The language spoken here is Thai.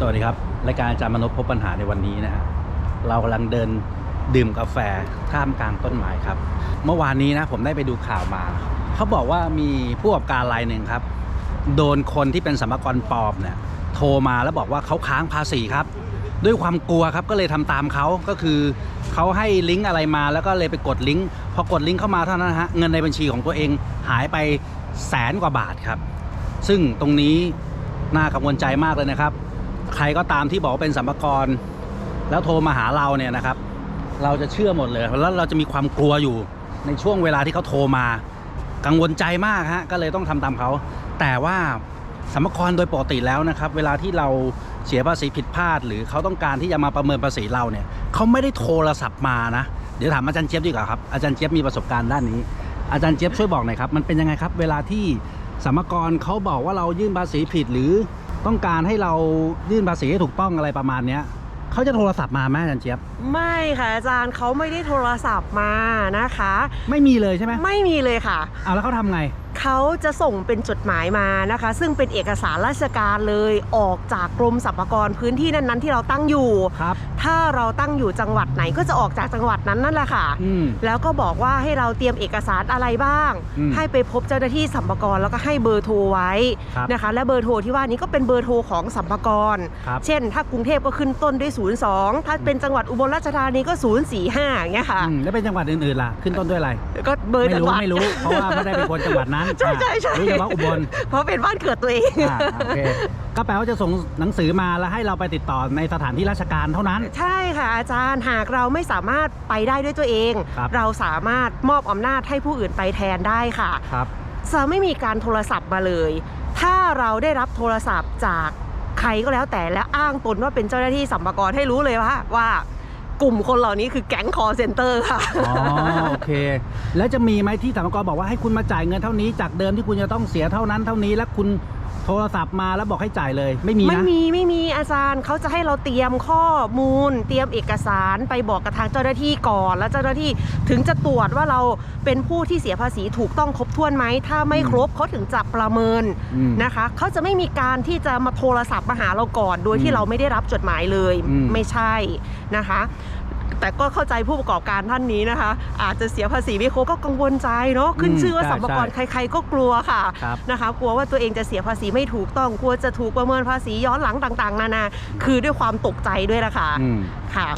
สวัสดีครับ รายการอาจารย์มนพพบปัญหาในวันนี้นะฮะเรากำลังเดินดื่มกาแฟท่ามกลางต้นไม้ครับ เมื่อวานนี้นะผมได้ไปดูข่าวมา เขาบอกว่ามีผู้ประกอบการรายหนึ่งครับ โดนคนที่เป็นสัมภากรปลอมเนี่ยโทรมาแล้วบอกว่าเขาค้างภาษีครับ ด้วยความกลัวครับก็เลยทำตามเขาก็คือเขาให้ลิงก์อะไรมาแล้วก็เลยไปกดลิงก์พอกดลิงก์เข้ามาเท่านั้นฮะเงินในบัญชีของตัวเองหายไปแสนกว่าบาทครับ ซึ่งตรงนี้น่ากังวลใจมากเลยนะครับ ใครก็ตามที่บอกว่าเป็นสัมภากรแล้วโทรมาหาเราเนี่ยนะครับ เราจะเชื่อหมดเลย แล้วเราจะมีความกลัวอยู่ในช่วงเวลาที่เขาโทรมา กังวลใจมากฮะก็เลยต้องทำตามเขา แต่ว่าสัมภาระโดยปกติแล้วนะครับ เวลาที่เราเสียภาษีผิดพลาด หรือเขาต้องการที่จะมาประเมินภาษีเราเนี่ยเขาไม่ได้โทรศัพท์มานะเดี๋ยวถามอาจารย์เจี๊ยบดีกว่าครับอาจารย์เจี๊ยบมีประสบการณ์ด้านนี้ อาจารย์เจี๊ยบช่วยบอกหน่อยครับมันเป็นยังไงครับ เวลาที่สัมภาระเขาบอกว่าเรายื่นภาษีผิดหรือ ต้องการให้เรายื่นภาษีให้ถูกต้องอะไรประมาณเนี้ยเขาจะโทรศัพท์มาไหมอาจารย์เจี๊ยบ ไม่ค่ะอาจารย์เขาไม่ได้โทรศัพท์มานะคะ ไม่มีเลยใช่ไหมไม่มีเลยค่ะ เอาแล้วเขาทำไง เขาจะส่งเป็นจดหมายมานะคะ ซึ่งเป็นเอกสารราชการเลยออกจากกรมสรรพากรพื้นที่นั้นๆ ที่เราตั้งอยู่ ครับ ถ้าเราตั้งอยู่จังหวัดไหนก็จะออกจากจังหวัดนั้นนั่นแหละค่ะ อืม แล้วก็บอกว่าให้เราเตรียมเอกสารอะไรบ้าง อืมให้ไปพบเจ้าหน้าที่สัมภากรแล้วก็ให้เบอร์โทรไว้ครับนะคะ และเบอร์โทรที่ว่านี้ก็เป็นเบอร์โทรของสัมภากร ครับเช่น ถ้ากรุงเทพก็ขึ้นต้นด้วย 02 ถ้าเป็นจังหวัดอุบลราชธานีก็ 045อย่างเงี้ยค่ะ อืมแล้วเป็นจังหวัดอื่นๆล่ะ ขึ้นต้นด้วยอะไรก็เบอร์ไม่จังรู้หวัด ไม่รู้ เพราะว่าไม่ได้เป็นคนจังหวัดนั้นใช่ใช่ใช่อะรู้แต่ว่าอุบลเพราะเป็นบ้านเกิดตัวเองอ่าโอเคก็แปลว่าจะส่งหนังสือมาแล้วให้เราไปติดต่อในสถานที่ราชการเท่านั้น ใช่ค่ะอาจารย์หากเราไม่สามารถไปได้ด้วยตัวเอง ครับ เราสามารถมอบอำนาจให้ผู้อื่นไปแทนได้ค่ะ ครับ จะไม่มีการโทรศัพท์มาเลย ถ้าเราได้รับโทรศัพท์จากใครก็แล้วแต่และอ้างตนว่าเป็นเจ้าหน้าที่สัมภากรให้รู้เลยว่าว่า กลุ่มคนเหล่านี้คือแก๊งคอเซ็นเตอร์ค่ะ อ๋อโอเค แล้วจะมีไหมที่สรรพากรบอกว่าให้คุณมาจ่ายเงินเท่านี้จากเดิมที่คุณจะต้องเสียเท่านั้นเท่านี้แล้วคุณ โทรศัพท์มาแล้วบอกให้จ่ายเลย ไม่มีไม่นะมีไม่มีอาจารย์เขาจะให้เราเตรียมข้อมูล เตรียมเอกสารไปบอกกับทางเจ้าหน้าที่ก่อน แล้วเจ้าหน้าที่ถึงจะตรวจว่าเราเป็นผู้ที่เสียภาษีถูกต้องครบถ้วนไหมถ้าไม่ครบเขาถึงจะประเมินอืมนะคะเขาจะไม่มีการที่จะมาโทรศัพท์มาหาเราก่อน โดยอืที่มเราไม่ได้รับจดหมายเลย อืม ไม่ใช่นะคะ แต่ก็เข้าใจผู้ประกอบการท่านนี้นะคะ อาจจะเสียภาษีไม่ครบก็กังวลใจเนาะขึ้นอืมชื่อว่าใช่สัมภากรใช่ใครๆก็กลัวค่ะครับนะคะกลัวว่าตัวเองจะเสียภาษีไม่ถูกต้องกลัวจะถูกประเมินภาษีย้อนหลังต่าง ๆ นานาคือด้วยความตกใจด้วยละค่ะอืมค่ะ